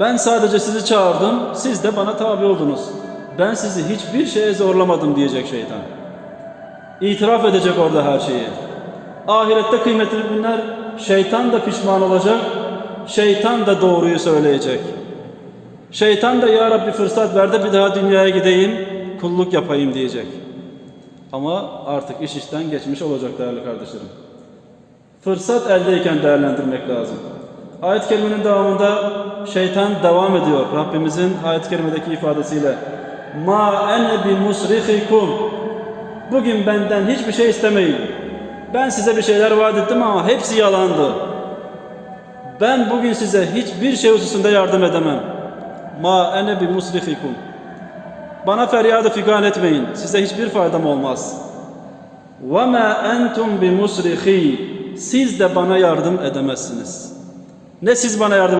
Ben sadece sizi çağırdım, siz de bana tabi oldunuz. Ben sizi hiçbir şeye zorlamadım diyecek şeytan. İtiraf edecek orada her şeyi. Ahirette kıymetli günler şeytan da pişman olacak, şeytan da doğruyu söyleyecek. Şeytan da ya Rabbi fırsat ver de bir daha dünyaya gideyim, kulluk yapayım diyecek. Ama artık iş işten geçmiş olacak değerli kardeşlerim. Fırsat eldeyken değerlendirmek lazım. Ayet-i kerimenin devamında şeytan devam ediyor. Rabbimizin ayet-i kerimedeki ifadesiyle Ma ene bi musrihikum Bugün benden hiçbir şey istemeyin. Ben size bir şeyler vaat ettim ama hepsi yalandı. Ben bugün size hiçbir şey hususunda yardım edemem. Ma ene bi musrihikum Bana feryadı figan etmeyin. Size hiçbir faydam olmaz. Ve ma entum bi musrihi Siz de bana yardım edemezsiniz. Ne siz bana yardım